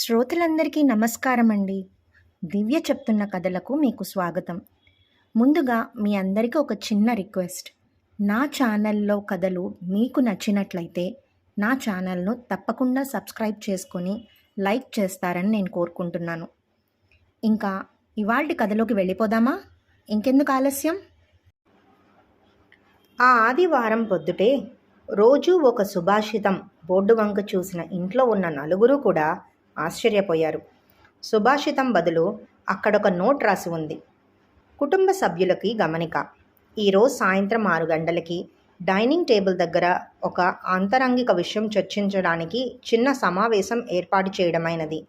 శ్రోతలందరికీ నమస్కారం అండి దివ్య చెప్తున్న కథలకు మీకు స్వాగతం. ముందుగా మీ అందరికీ ఒక చిన్న రిక్వెస్ట్. నా ఛానల్లో కథలు మీకు నచ్చినట్లయితే నా ఛానల్ను తప్పకుండా సబ్స్క్రైబ్ చేసుకొని లైక్ చేస్తారని నేను కోరుకుంటున్నాను. ఇంకా ఇవాళ కథలోకి వెళ్ళిపోదామా? ఇంకెందుకు ఆలస్యం? ఆ ఆదివారం పొద్దుటే రోజూ ఒక సుభాషితం బోర్డు వంక చూసిన ఇంట్లో ఉన్న నలుగురు కూడా ఆశ్చర్యపోయారు. సుభాషితం బదులు అక్కడొక నోట్ రాసి ఉంది. కుటుంబ సభ్యులకి గమనిక. ఈరోజు సాయంత్రం ఆరు గంటలకి డైనింగ్ టేబుల్ దగ్గర ఒక ఆంతరంగిక విషయం చర్చించడానికి చిన్న సమావేశం ఏర్పాటు చేయడమైనది.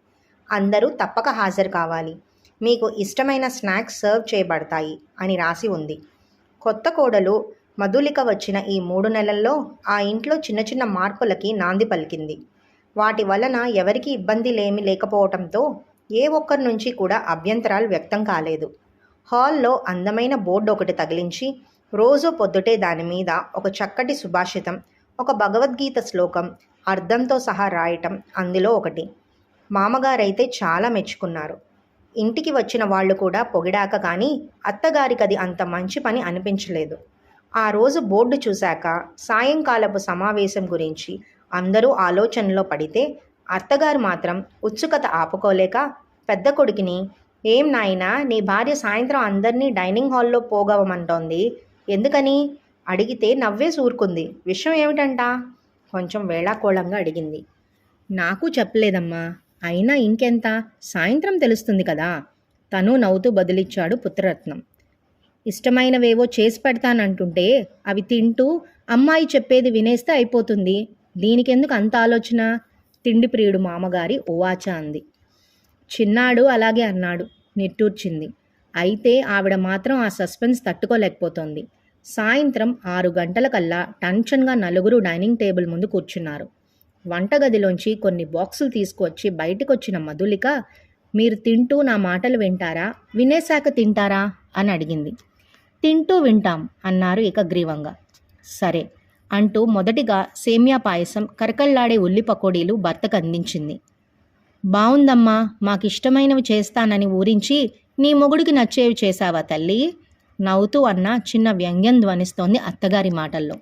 అందరూ తప్పక హాజరు కావాలి. మీకు ఇష్టమైన స్నాక్స్ సర్వ్ చేయబడతాయి అని రాసి ఉంది. కొత్త కోడలు మధులిక వచ్చిన ఈ మూడు నెలల్లో ఆ ఇంట్లో చిన్న చిన్న మార్పులకి నాంది పలికింది. వాటి వలన ఎవరికి ఇబ్బందిలేమి లేకపోవటంతో ఏ ఒక్కరి నుంచి కూడా అభ్యంతరాలు వ్యక్తం కాలేదు. హాల్లో అందమైన బోర్డు ఒకటి తగిలించి రోజు పొద్దుటే దాని మీద ఒక చక్కటి సుభాషితం ఒక భగవద్గీత శ్లోకం అర్థంతో సహా రాయటం అందులో ఒకటి. మామగారైతే చాలా మెచ్చుకున్నారు. ఇంటికి వచ్చిన వాళ్ళు కూడా పొగిడాక కానీ అత్తగారికి అది అంత మంచి పని అనిపించలేదు. ఆ రోజు బోర్డు చూశాక సాయంకాలపు సమావేశం గురించి అందరూ ఆలోచనలో పడితే అత్తగారు మాత్రం ఉత్సుకత ఆపుకోలేక పెద్ద కొడుకుని ఏం నాయనా నీ భార్య సాయంత్రం అందరినీ డైనింగ్ హాల్లో పోగవమంటోంది. ఎందుకని? అడిగితే నవ్వే సూరుకుంది. విషయం ఏమిటంట? కొంచెం వేళాకోళంగా అడిగింది. నాకు చెప్పలేదమ్మా. అయినా ఇంకెంత? సాయంత్రం తెలుస్తుంది కదా. తను నవ్వుతూ బదులిచ్చాడు పుత్రరత్నం. ఇష్టమైనవేవో చేసి పెడతానంటుంటే అవి తింటూ అమ్మాయి చెప్పేది వినేస్తే అయిపోతుంది. దీనికెందుకు అంత ఆలోచన? తిండి ప్రియుడు మామగారి ఓవాచ అంది. చిన్నాడు అలాగే అన్నాడు. నిట్టూర్చింది. అయితే ఆవిడ మాత్రం ఆ సస్పెన్స్ తట్టుకోలేకపోతోంది. సాయంత్రం ఆరు గంటలకల్లా టెన్షన్గా నలుగురు డైనింగ్ టేబుల్ ముందు కూర్చున్నారు. వంటగదిలోంచి కొన్ని బాక్సులు తీసుకువచ్చి బయటకొచ్చిన మధులిక మీరు తింటూ నా మాటలు వింటారా? వినేశాక తింటారా? అని అడిగింది. తింటూ వింటాం అన్నారు ఏకగ్రీవంగా సరే అంటూ మొదటిగా సేమియా పాయసం కరకల్లాడే ఉల్లి పకోడీలు భర్తకు అందించింది. బావుందమ్మా మాకిష్టమైనవి చేస్తానని ఊరించి నీ మొగుడికి నచ్చేవి చేశావా తల్లి? నవ్వుతూ అన్న చిన్న వ్యంగ్యం ధ్వనిస్తోంది అత్తగారి మాటల్లో.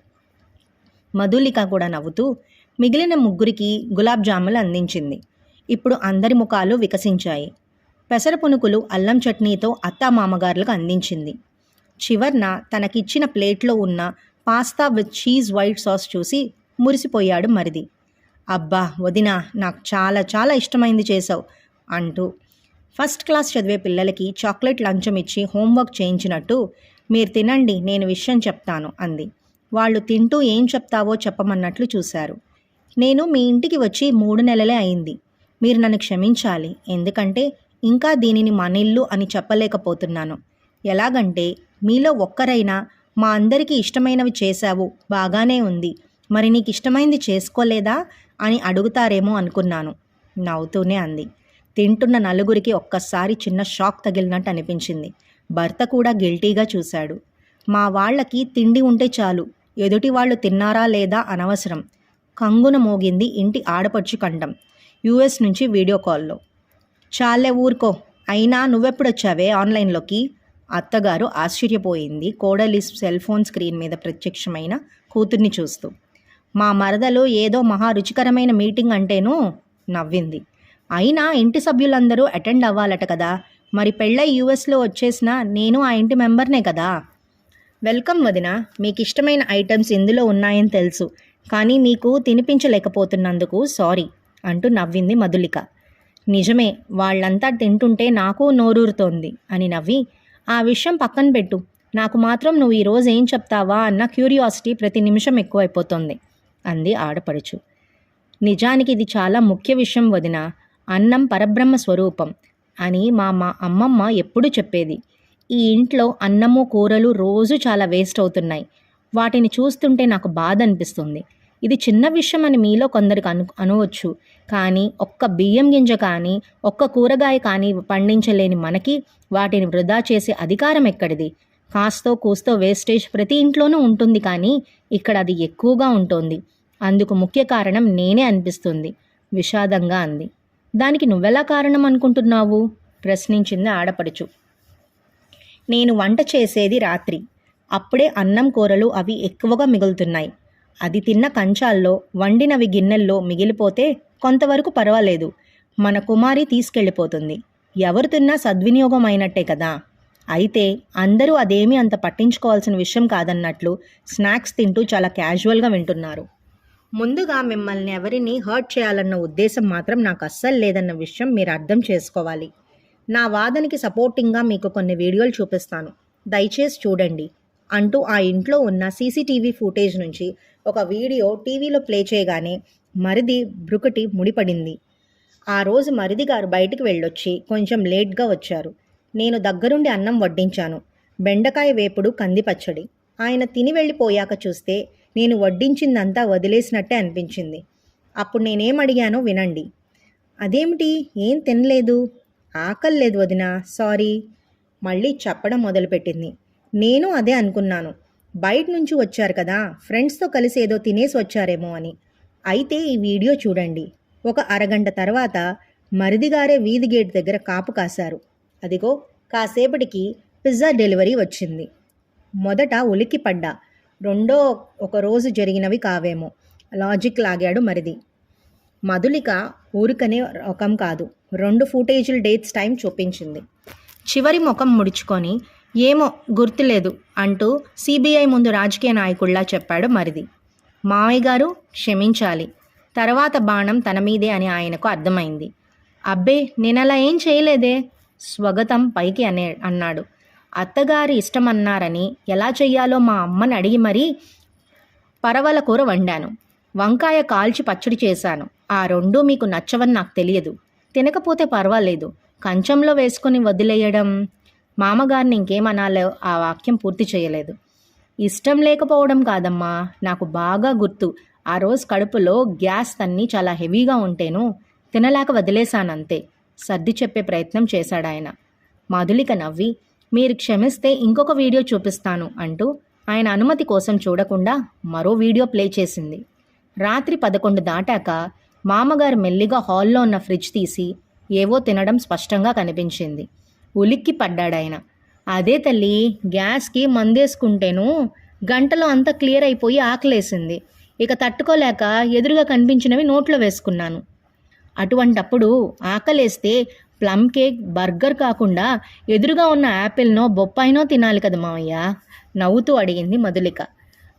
మధులిక కూడా నవ్వుతూ మిగిలిన ముగ్గురికి గులాబ్ జాములు అందించింది. ఇప్పుడు అందరి ముఖాలు వికసించాయి. పెసర పునుకులు అల్లం చట్నీతో అత్తా మామగారులకు అందించింది. చివర్న తనకిచ్చిన ప్లేట్లో ఉన్న pasta with cheese white sauce చూసి మురిసిపోయాడు మరిది. అబ్బా వదినా నాకు చాలా చాలా ఇష్టమైంది చేసావు అంటూ ఫస్ట్ క్లాస్ చదివే పిల్లలకి చాక్లెట్ లంచం ఇచ్చి హోంవర్క్ చేయించినట్టు మీరు తినండి నేను విషయం చెప్తాను అంది. వాళ్ళు తింటూ ఏం చెప్తావో చెప్పమన్నట్లు చూశారు. నేను మీ ఇంటికి వచ్చి మూడు నెలలే అయింది. మీరు నన్ను క్షమించాలి. ఎందుకంటే ఇంకా దీనిని మనిల్లు అని చెప్పలేకపోతున్నాను. ఎలాగంటే మీలో ఒక్కరైనా మా అందరికీ ఇష్టమైనవి చేశావు. బాగానే ఉంది. మరి నీకు ఇష్టమైంది చేసుకోలేదా? అని అడుగుతారేమో అనుకున్నాను. నవ్వుతూనే అంది. తింటున్న నలుగురికి ఒక్కసారి చిన్న షాక్ తగిలినట్టు అనిపించింది. భర్త కూడా గిల్టీగా చూశాడు. మా వాళ్ళకి తిండి ఉంటే చాలు. ఎదుటి వాళ్ళు తిన్నారా లేదా అనవసరం. కంగున మోగింది ఇంటి ఆడపడుచు కంఠం. యూఎస్ నుంచి వీడియో కాల్లో. చాలే ఊరుకో. అయినా నువ్వెప్పుడొచ్చావే ఆన్లైన్లోకి? అత్తగారు ఆశ్చర్యపోయింది. కోడలి సెల్ ఫోన్ స్క్రీన్ మీద ప్రత్యక్షమైన కూతుర్ని చూస్తూ. మా మరదలు ఏదో మహా రుచికరమైన మీటింగ్ అంటేను నవ్వింది. అయినా ఇంటి సభ్యులందరూ అటెండ్ అవ్వాలట కదా. మరి పెళ్ళై యూఎస్లో వచ్చేసిన నేను ఆ ఇంటి మెంబర్నే కదా. వెల్కమ్ వదిన. మీకు ఇష్టమైన ఐటమ్స్ ఇందులో ఉన్నాయని తెలుసు. కానీ మీకు తినిపించలేకపోతున్నందుకు సారీ అంటూ నవ్వింది మధులిక. నిజమే వాళ్ళంతా తింటుంటే నాకు నోరూరుతోంది అని నవ్వి ఆ విషయం పక్కన పెట్టు. నాకు మాత్రం నువ్వు ఈరోజు ఏం చెప్తావా అన్న క్యూరియాసిటీ ప్రతి నిమిషం ఎక్కువైపోతుంది అంది ఆడపడుచు. నిజానికి ఇది చాలా ముఖ్య విషయం వదిన అన్నం పరబ్రహ్మ స్వరూపం అని మా మా అమ్మమ్మ ఎప్పుడు చెప్పేది. ఈ ఇంట్లో అన్నము కూరలు రోజు చాలా వేస్ట్ అవుతున్నాయి. వాటిని చూస్తుంటే నాకు బాధ అనిపిస్తుంది. ఇది చిన్న విషయం అని మీలో కొందరికి అను అనవచ్చు. కానీ ఒక్క బియ్యం గింజ కానీ ఒక్క కూరగాయ కానీ పండించలేని మనకి వాటిని వృధా చేసే అధికారం ఎక్కడిది? కాస్తో కూస్తో వేస్టేజ్ ప్రతి ఇంట్లోనూ ఉంటుంది కానీ ఇక్కడ అది ఎక్కువగా ఉంటుంది. అందుకు ముఖ్య కారణం నేనే అనిపిస్తుంది. విషాదంగా అంది. దానికి నువ్వెలా కారణం అనుకుంటున్నావు? ప్రశ్నించింది ఆడపడుచు. నేను వంట చేసేది రాత్రి. అప్పుడే అన్నం కూరలు అవి ఎక్కువగా మిగులుతున్నాయి. అది తిన్న కంచాల్లో వండినవి గిన్నెల్లో మిగిలిపోతే కొంతవరకు పర్వాలేదు. మన కుమారి తీసుకెళ్ళిపోతుంది. ఎవరు తిన్నా సద్వినియోగం అయినట్టే కదా. అయితే అందరూ అదేమీ అంత పట్టించుకోవాల్సిన విషయం కాదన్నట్లు స్నాక్స్ తింటూ చాలా క్యాజువల్గా వింటున్నారు. ముందుగా మిమ్మల్ని ఎవరిని హర్ట్ చేయాలన్న ఉద్దేశం మాత్రం నాకు అస్సలు లేదన్న విషయం మీరు అర్థం చేసుకోవాలి. నా వాదనకి సపోర్టింగ్గా మీకు కొన్ని వీడియోలు చూపిస్తాను. దయచేసి చూడండి అంటూ ఆ ఇంట్లో ఉన్న సీసీటీవీ ఫుటేజ్ నుంచి ఒక వీడియో టీవీలో ప్లే చేయగానే మరిది బ్రుకటి ముడిపడింది. ఆ రోజు మరిది గారు బయటికి వెళ్ళొచ్చి కొంచెం లేట్గా వచ్చారు. నేను దగ్గరుండి అన్నం వడ్డించాను. బెండకాయ వేపుడు కంది పచ్చడి. ఆయన తిని వెళ్ళిపోయాక చూస్తే నేను వడ్డించిందంతా వదిలేసినట్టే అనిపించింది. అప్పుడు నేనేం అడిగానో వినండి. అదేమిటి? ఏం తినలేదు? ఆకలి లేదు వదిన సారీ. మళ్ళీ చెప్పడం మొదలుపెట్టింది. నేను అదే అనుకున్నాను. బయట నుంచి వచ్చారు కదా ఫ్రెండ్స్తో కలిసి ఏదో తినేసి వచ్చారేమో అని. అయితే ఈ వీడియో చూడండి. ఒక అరగంట తర్వాత మరిదిగారే వీధి గేట్ దగ్గర కాపు కాశారు. అదిగో కాసేపటికి పిజ్జా డెలివరీ వచ్చింది. మొదట ఉలిక్కిపడ్డా రెండో ఒక రోజు జరిగినవి కావేమో. లాజిక్ లాగాడు మరిది. మధులిక ఊరికనే రకం కాదు. రెండు ఫుటేజీల డేట్స్ టైం చూపించింది. చివరి ముఖం ముడుచుకొని ఏమో గుర్తులేదు అంటూ సిబిఐ ముందు రాజకీయ నాయకుల్లా చెప్పాడు మరిది. మావయ్య గారు క్షమించాలి. తర్వాత బాణం తన మీదే అని ఆయనకు అర్థమైంది. అబ్బే నేను అలా ఏం చేయలేదే? స్వగతం పైకి అనే అన్నాడు. అత్తగారి ఇష్టమన్నారని ఎలా చెయ్యాలో మా అమ్మని అడిగి మరీ పరవల కూర వండాను. వంకాయ కాల్చి పచ్చడి చేశాను. ఆ రెండూ మీకు నచ్చవని నాకు తెలియదు. తినకపోతే పర్వాలేదు. కంచంలో వేసుకొని వదిలేయడం? మామగారిని ఇంకేమనాలో ఆ వాక్యం పూర్తి చేయలేదు. ఇష్టం లేకపోవడం కాదమ్మా. నాకు బాగా గుర్తు. ఆ రోజు కడుపులో గ్యాస్ తన్ని చాలా హెవీగా ఉంటేను తినలేక వదిలేశానంతే. సర్ది చెప్పే ప్రయత్నం చేశాడాయన. మధులిక నవ్వి మీరు క్షమిస్తే ఇంకొక వీడియో చూపిస్తాను అంటూ ఆయన అనుమతి కోసం చూడకుండా మరో వీడియో ప్లే చేసింది. రాత్రి పదకొండు దాటాక మామగారు మెల్లిగా హాల్లో ఉన్న ఫ్రిడ్జ్ తీసి ఏవో తినడం స్పష్టంగా కనిపించింది. ఉలిక్కి పడ్డాడాయన. అదే తల్లి గ్యాస్కి మందేసుకుంటేను గంటలో అంతా క్లియర్ అయిపోయి ఆకలేసింది. ఇక తట్టుకోలేక ఎదురుగా కనిపించినవి నోట్లో వేసుకున్నాను. అటువంటప్పుడు ఆకలేస్తే ప్లమ్ కేక్ బర్గర్ కాకుండా ఎదురుగా ఉన్న యాపిల్నో బొప్పాయినో తినాలి కదా మావయ్య? నవ్వుతూ అడిగింది మధులిక.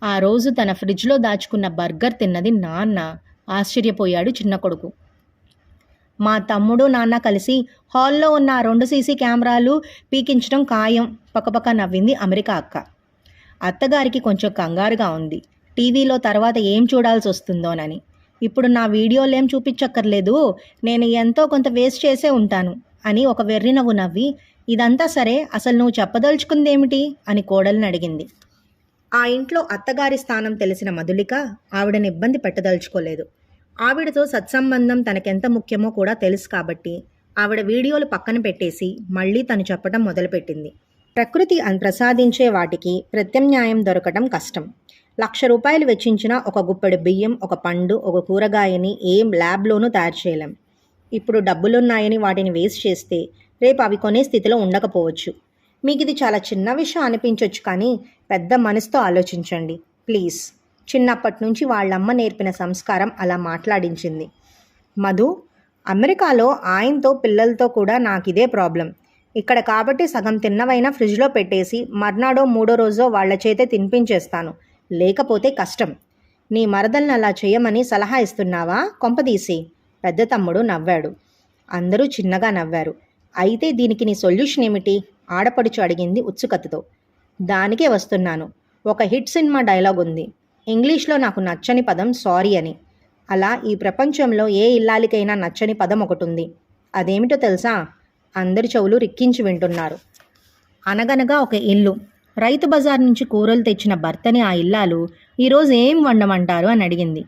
ఆ రోజు తన ఫ్రిడ్జ్లో దాచుకున్న బర్గర్ తిన్నది నాన్న. ఆశ్చర్యపోయాడు చిన్న కొడుకు. మా తమ్ముడు నాన్న కలిసి హాల్లో ఉన్న రెండు సీసీ కెమెరాలు పీకించడం ఖాయం. పక్కపక్క నవ్వింది అమెరికా అక్క. అత్తగారికి కొంచెం కంగారుగా ఉంది. టీవీలో తర్వాత ఏం చూడాల్సి వస్తుందోనని. ఇప్పుడు నా వీడియోలు ఏం చూపించక్కర్లేదు. నేను ఎంతో కొంత వేస్ట్ చేసే ఉంటాను అని ఒక వెర్రి నవ్వు నవ్వి ఇదంతా సరే అసలు నువ్వు చెప్పదలుచుకుందేమిటి? అని కోడల్ని అడిగింది. ఆ ఇంట్లో అత్తగారి స్థానం తెలిసిన మధులిక ఆవిడని ఇబ్బంది పెట్టదలుచుకోలేదు. ఆవిడతో సత్సంబంధం తనకెంత ముఖ్యమో కూడా తెలుసు కాబట్టి ఆవిడ వీడియోలు పక్కన పెట్టేసి మళ్ళీ తను చెప్పడం మొదలుపెట్టింది. ప్రకృతి ప్రసాదించే వాటికి ప్రత్యామ్నాయం దొరకటం కష్టం. లక్ష రూపాయలు వెచ్చించిన ఒక గుప్పెడు బియ్యం ఒక పండు ఒక కూరగాయని ఏం ల్యాబ్లోనూ తయారు చేయలేం. ఇప్పుడు డబ్బులున్నాయని వాటిని వేస్ట్ చేస్తే రేపు అవి కొనే స్థితిలో ఉండకపోవచ్చు. మీకు ఇది చాలా చిన్న విషయం అనిపించవచ్చు కానీ పెద్ద మనసుతో ఆలోచించండి. ప్లీజ్. చిన్నప్పటి నుంచి వాళ్ళమ్మ నేర్పిన సంస్కారం అలా మాట్లాడించింది. మధు అమెరికాలో ఆయనతో పిల్లలతో కూడా నాకు ఇదే ప్రాబ్లం. ఇక్కడ కాబట్టి సగం తిన్నవైనా ఫ్రిడ్జ్లో పెట్టేసి మర్నాడో మూడో రోజో వాళ్ళ చేతే తినిపించేస్తాను. లేకపోతే కష్టం. నీ మరదల్ని అలా చేయమని సలహా ఇస్తున్నావా? కొంపదీసి పెద్ద తమ్ముడు నవ్వాడు. అందరూ చిన్నగా నవ్వారు. అయితే దీనికి నీ సొల్యూషన్ ఏమిటి? ఆడపడుచు అడిగింది ఉత్సుకతతో. దానికే వస్తున్నాను. ఒక హిట్ సినిమా డైలాగ్ ఉంది ఇంగ్లీష్లో నాకు నచ్చని పదం సారీ అని. అలా ఈ ప్రపంచంలో ఏ ఇల్లాలికైనా నచ్చని పదం ఒకటి ఉంది అదేమిటో తెలుసా? అందరి చెవులు రిక్కించి వింటున్నారు. అనగనగా ఒక ఇల్లు. రైతు బజార్ నుంచి కూరలు తెచ్చిన భర్తని ఆ ఇల్లాలు ఈరోజు ఏం వండమంటారు అని అడిగింది.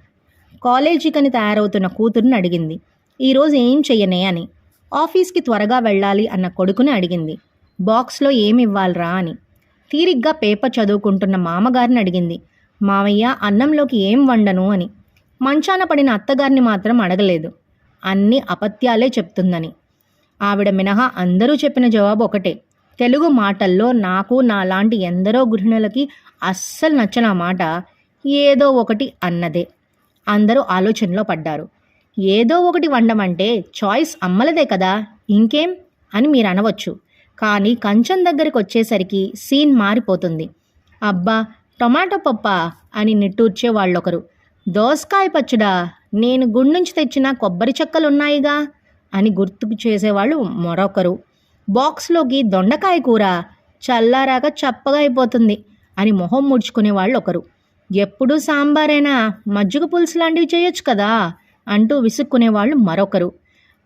కాలేజీకని తయారవుతున్న కూతురుని అడిగింది. ఈరోజు ఏం చెయ్యనే అని. ఆఫీస్కి త్వరగా వెళ్ళాలి అన్న కొడుకుని అడిగింది. బాక్స్లో ఏమి ఇవ్వాలరా అని. తీరిగ్గా పేపర్ చదువుకుంటున్న మామగారిని అడిగింది. మావయ్య అన్నంలోకి ఏం వండను అని. మంచాన పడిన అత్తగారిని మాత్రం అడగలేదు. అన్ని అపత్యాలే చెప్తుందని. ఆవిడ మినహా అందరూ చెప్పిన జవాబు ఒకటే. తెలుగు మాటల్లో నాకు నాలాంటి ఎందరో గృహిణులకి అస్సలు నచ్చిన మాట ఏదో ఒకటి అన్నదే. అందరూ ఆలోచనలో పడ్డారు. ఏదో ఒకటి వండమంటే చాయిస్ అమ్మలదే కదా ఇంకేం అని మీరు అనవచ్చు. కానీ కంచం దగ్గరికి వచ్చేసరికి సీన్ మారిపోతుంది. అబ్బా టొమాటో పప్పా అని నిట్టూర్చే వాళ్ళొకరు. దోసకాయ పచ్చడా నేను గుడి నుంచి తెచ్చిన కొబ్బరి చెక్కలున్నాయిగా అని గుర్తుకు చేసేవాళ్ళు మరొకరు. బాక్స్లోకి దొండకాయ కూర చల్లారాక చప్పగా అయిపోతుంది అని మొహం ముడుచుకునే వాళ్ళు ఒకరు ఎప్పుడూ సాంబారైనా? మజ్జిగ పులుసు లాంటివి చేయొచ్చు కదా? అంటూ విసుక్కునేవాళ్ళు మరొకరు.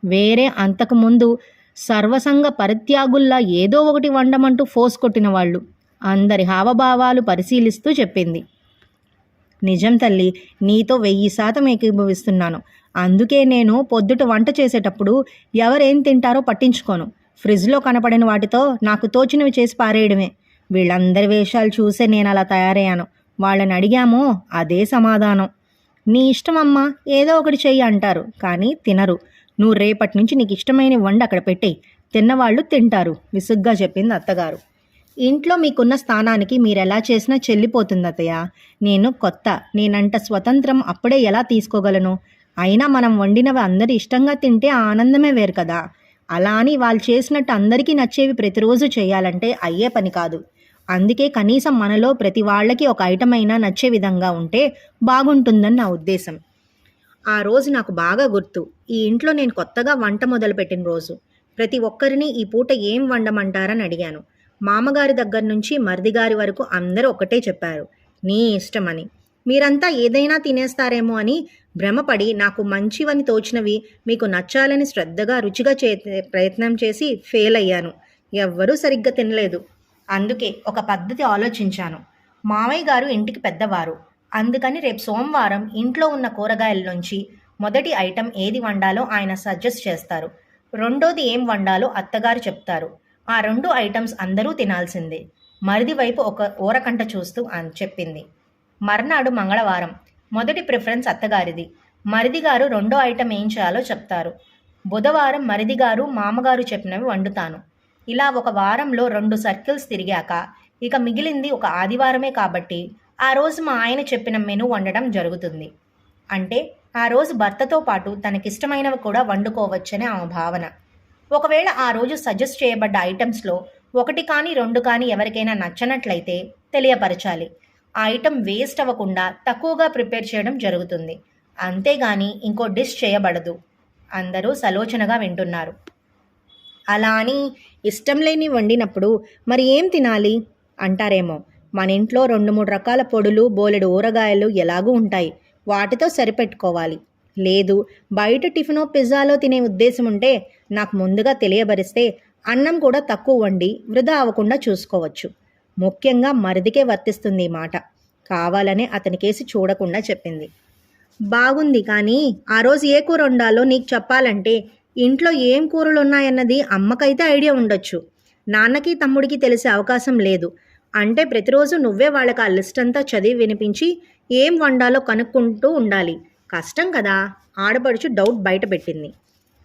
వేరే అంతకుముందు సర్వసంగ పరిత్యాగుల్లా ఏదో ఒకటి వండమంటూ ఫోర్స్ కొట్టిన వాళ్ళు. అందరి హావభావాలు పరిశీలిస్తూ చెప్పింది. నిజం తల్లి నీతో వెయ్యి శాతం ఏకీభవిస్తున్నాను. అందుకే నేను పొద్దుట వంట చేసేటప్పుడు ఎవరేం తింటారో పట్టించుకోను. ఫ్రిడ్జ్లో కనపడిన వాటితో నాకు తోచినవి చేసి పారేయడమే. వీళ్ళందరి వేషాలు చూసే నేను అలా తయారయ్యాను. వాళ్ళని అడిగామో అదే సమాధానం. నీ ఇష్టం అమ్మా ఏదో ఒకటి చెయ్యి అంటారు కానీ తినరు. నువ్వు రేపటి నుంచి నీకు ఇష్టమైన వండి అక్కడ పెట్టేయి. తిన్నవాళ్ళు తింటారు విసుగ్గా చెప్పింది అత్తగారు. ఇంట్లో మీకున్న స్థానానికి మీరు ఎలా చేసినా చెల్లిపోతుంది అత్తయ్య నేను కొత్త నేనంట స్వతంత్రం అప్పుడే ఎలా తీసుకోగలను? అయినా మనం వండినవి అందరు ఇష్టంగా తింటే ఆనందమే వేరు కదా. అలా అని వాళ్ళు చేసినట్టు అందరికీ నచ్చేవి ప్రతిరోజు చేయాలంటే అయ్యే పని కాదు. అందుకే కనీసం మనలో ప్రతి వాళ్ళకి ఒక ఐటమ్ అయినా నచ్చే విధంగా ఉంటే బాగుంటుందని నా ఉద్దేశం. ఆ రోజు నాకు బాగా గుర్తు. ఈ ఇంట్లో నేను కొత్తగా వంట మొదలుపెట్టిన రోజు. ప్రతి ఒక్కరిని ఈ పూట ఏం వండమంటారని అడిగాను. మామగారి దగ్గర నుంచి మరిదిగారి వరకు అందరూ ఒకటే చెప్పారు నీ ఇష్టమని. మీరంతా ఏదైనా తినేస్తారేమో అని భ్రమపడి నాకు మంచివని తోచినవి మీకు నచ్చాలని శ్రద్ధగా రుచిగా చే ప్రయత్నం చేసి ఫెయిల్ అయ్యాను. ఎవ్వరూ సరిగ్గా తినలేదు. అందుకే ఒక పద్ధతి ఆలోచించాను. మామయ్య గారు ఇంటికి పెద్దవారు. అందుకని రేపు సోమవారం ఇంట్లో ఉన్న కూరగాయల నుంచి మొదటి ఐటెం ఏది వండాలో ఆయన సజెస్ట్ చేస్తారు. రెండోది ఏం వండాలో అత్తగారు చెప్తారు. ఆ రెండు ఐటమ్స్ అందరూ తినాల్సిందే. మరిది వైపు ఒక ఊరకంట చూస్తూ అని చెప్పింది. మర్నాడు మంగళవారం. మొదటి ప్రిఫరెన్స్ అత్తగారిది. మరిది గారు రెండో ఐటెం ఏం చేయాలో చెప్తారు. బుధవారం మరిది గారు మామగారు చెప్పినవి వండుతాను. ఇలా ఒక వారంలో రెండు సర్కిల్స్ తిరిగాక ఇక మిగిలింది ఒక ఆదివారమే కాబట్టి ఆ రోజు మా ఆయన చెప్పిన మెను వండడం జరుగుతుంది. అంటే ఆ రోజు భర్తతో పాటు తనకిష్టమైనవి కూడా వండుకోవచ్చని ఆమె భావన. ఒకవేళ ఆ రోజు సజెస్ట్ చేయబడ్డ ఐటమ్స్లో ఒకటి కానీ రెండు కానీ ఎవరికైనా నచ్చనట్లయితే తెలియపరచాలి. ఆ ఐటెం వేస్ట్ అవ్వకుండా తక్కువగా ప్రిపేర్ చేయడం జరుగుతుంది. అంతేగాని ఇంకో డిష్ చేయబడదు. అందరూ సలోచనగా వింటున్నారు. అలా అని ఇష్టం లేని వండినప్పుడు మరి ఏం తినాలి? అంటారేమో. మన ఇంట్లో రెండు మూడు రకాల పొడులు బోలెడు ఊరగాయలు ఎలాగూ ఉంటాయి. వాటితో సరిపెట్టుకోవాలి. లేదు. బయట టిఫినో పిజ్జాలో తినే ఉద్దేశం ఉంటే నాకు ముందుగా తెలియబరిస్తే అన్నం కూడా తక్కువ వండి వృధా అవ్వకుండా చూసుకోవచ్చు. ముఖ్యంగా మరిదికే వర్తిస్తుంది ఈ మాట. కావాలనే అతనికేసి చూడకుండా చెప్పింది. బాగుంది కానీ ఆ రోజు ఏ కూర ఉండాలో నీకు చెప్పాలంటే ఇంట్లో ఏం కూరలు ఉన్నాయన్నది అమ్మకైతే ఐడియా ఉండొచ్చు. నాన్నకి తమ్ముడికి తెలిసే అవకాశం లేదు. అంటే ప్రతిరోజు నువ్వే వాళ్ళకి ఆ లిస్ట్ అంతా చదివి వినిపించి ఏం వండాలో కనుక్కుంటూ ఉండాలి. కష్టం కదా? ఆడపడుచు డౌట్ బయట పెట్టింది.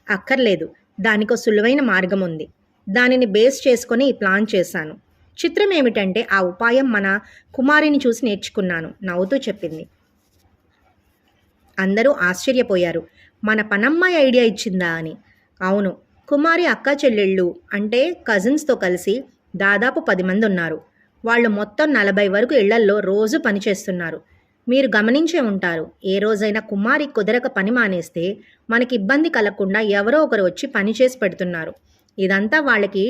అక్కర్లేదు దానికో సులువైన మార్గం ఉంది దానిని బేస్ చేసుకొని ఈ ప్లాన్ చేశాను. చిత్రం ఏమిటంటే ఆ ఉపాయం మన కుమారిని చూసి నేర్చుకున్నాను నవ్వుతూ చెప్పింది. అందరూ ఆశ్చర్యపోయారు. మన పనమ్మాయి ఐడియా ఇచ్చిందా అని. అవును కుమారి అక్క చెల్లెళ్ళు అంటే కజిన్స్తో కలిసి దాదాపు పది మంది ఉన్నారు వాళ్ళు మొత్తం నలభై వరకు ఇళ్ళల్లో రోజు పనిచేస్తున్నారు. మీరు గమనించే ఉంటారు. ఏ రోజైనా కుమారి కుదరక పని మానేస్తే మనకి ఇబ్బంది కలగకుండా ఎవరో ఒకరు వచ్చి పని చేసి పెడుతున్నారు. ఇదంతా వాళ్ళకి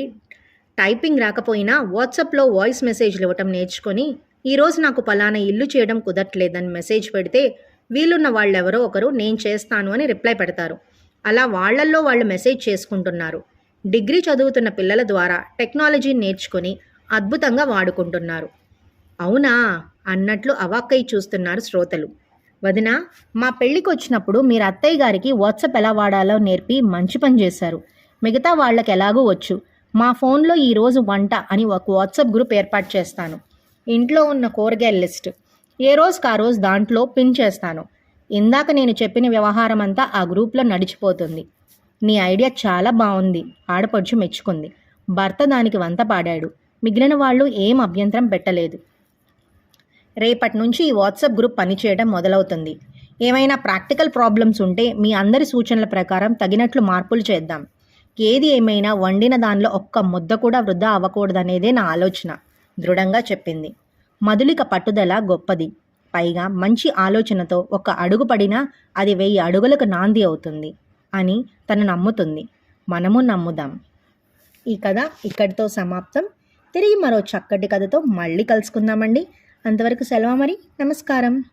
టైపింగ్ రాకపోయినా వాట్సాప్లో వాయిస్ మెసేజ్లు ఇవ్వటం నేర్చుకొని ఈరోజు నాకు పలానా ఇల్లు చేయడం కుదరట్లేదని మెసేజ్ పెడితే వీలున్న వాళ్ళెవరో ఒకరు నేను చేస్తాను అని రిప్లై పెడతారు. అలా వాళ్ళల్లో వాళ్ళు మెసేజ్ చేసుకుంటున్నారు. డిగ్రీ చదువుతున్న పిల్లల ద్వారా టెక్నాలజీ నేర్చుకొని అద్భుతంగా వాడుకుంటున్నారు. అవునా? అన్నట్లు అవాక్కై చూస్తున్నారు శ్రోతలు. వదిన మా పెళ్ళికి వచ్చినప్పుడు మీరు అత్తయ్య గారికి వాట్సాప్ ఎలా వాడాలో నేర్పి మంచి పని చేశారు. మిగతా వాళ్ళకి ఎలాగూ వచ్చు. మా ఫోన్లో ఈరోజు వంట అని ఒక వాట్సాప్ గ్రూప్ ఏర్పాటు చేస్తాను. ఇంట్లో ఉన్న కూరగాయల లిస్ట్. ఏ రోజుకి ఆ రోజు దాంట్లో పిన్ చేస్తాను. ఇందాక నేను చెప్పిన వ్యవహారం అంతా ఆ గ్రూప్లో నడిచిపోతుంది. నీ ఐడియా చాలా బాగుంది ఆడపడుచు మెచ్చుకుంది. భర్త దానికి వంత పాడాడు. మిగిలిన వాళ్ళు ఏం అభ్యంతరం పెట్టలేదు. రేపటి నుంచి ఈ వాట్సాప్ గ్రూప్ పనిచేయడం మొదలవుతుంది. ఏమైనా ప్రాక్టికల్ ప్రాబ్లమ్స్ ఉంటే మీ అందరి సూచనల ప్రకారం తగినట్లు మార్పులు చేద్దాం. ఏది ఏమైనా వండిన దానిలో ఒక్క ముద్ద కూడా వృధా అవ్వకూడదనేదే నా ఆలోచన దృఢంగా చెప్పింది. మధులిక పట్టుదల గొప్పది. పైగా మంచి ఆలోచనతో ఒక అడుగు పడినా అది వెయ్యి అడుగులకు నాంది అవుతుంది అని తను నమ్ముతుంది. మనము నమ్ముదాం. ఈ కథ ఇక్కడితో సమాప్తం. తిరిగి మరో చక్కటి కథతో మళ్ళీ కలుసుకుందామండి. అంతవరకు సెలవు మరి. నమస్కారం.